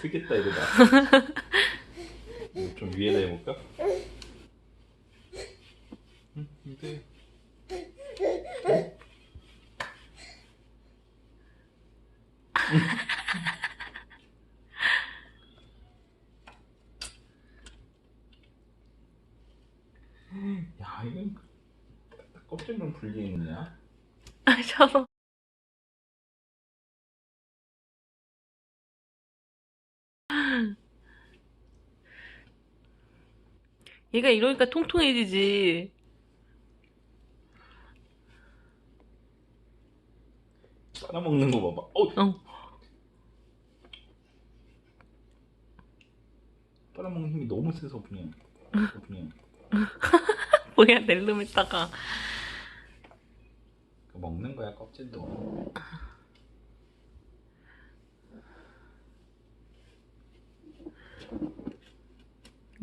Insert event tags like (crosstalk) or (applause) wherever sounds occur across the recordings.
쓰겠다 이러다. 이거 좀 위에다 해볼까? 응, 근데 야 이건 껍질 좀 분리했냐? 아, 저도. 얘가 이러니까 통통해지지. 빨아먹는 거 봐봐. 어, 어. 빨아먹는 힘이 너무 세서 그냥 그냥 (laughs) 뭐야, 낼름 했다가. 그 먹는 거야 껍질도.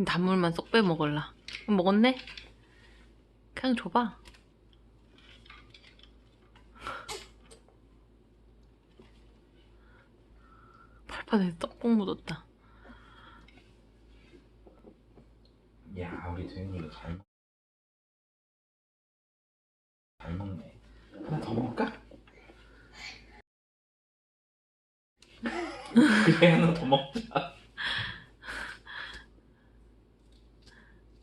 단물만 쏙 빼먹을라. 먹었네? 그냥 줘봐. 팔판에 떡국 묻었다. 야 우리 도현이 이거 잘 먹. 잘 먹네. 하나 더 먹을까? (laughs) 그래 하나 더 먹자.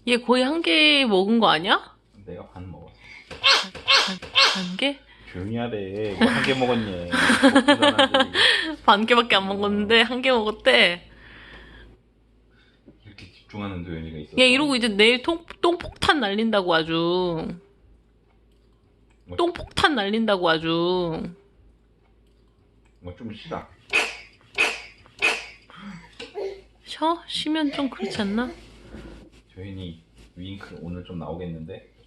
얘 거의 한 개 먹은 거 아니야? 내가 반 먹었어. 한 개? 조용히 하래. 한 개 먹었니? 살았는데 반 개밖에 안 먹었는데 한 개 먹었대. 이렇게 집중하는 도현이가 있어. 얘 이러고 이제 내일 통, 똥폭탄 날린다고 아주. 똥폭탄 날린다고 아주. 뭐좀 쉬다. 쉬어? 쉬면 좀 그렇지 않나? 도현이 윙크 오늘 좀 나오겠는데?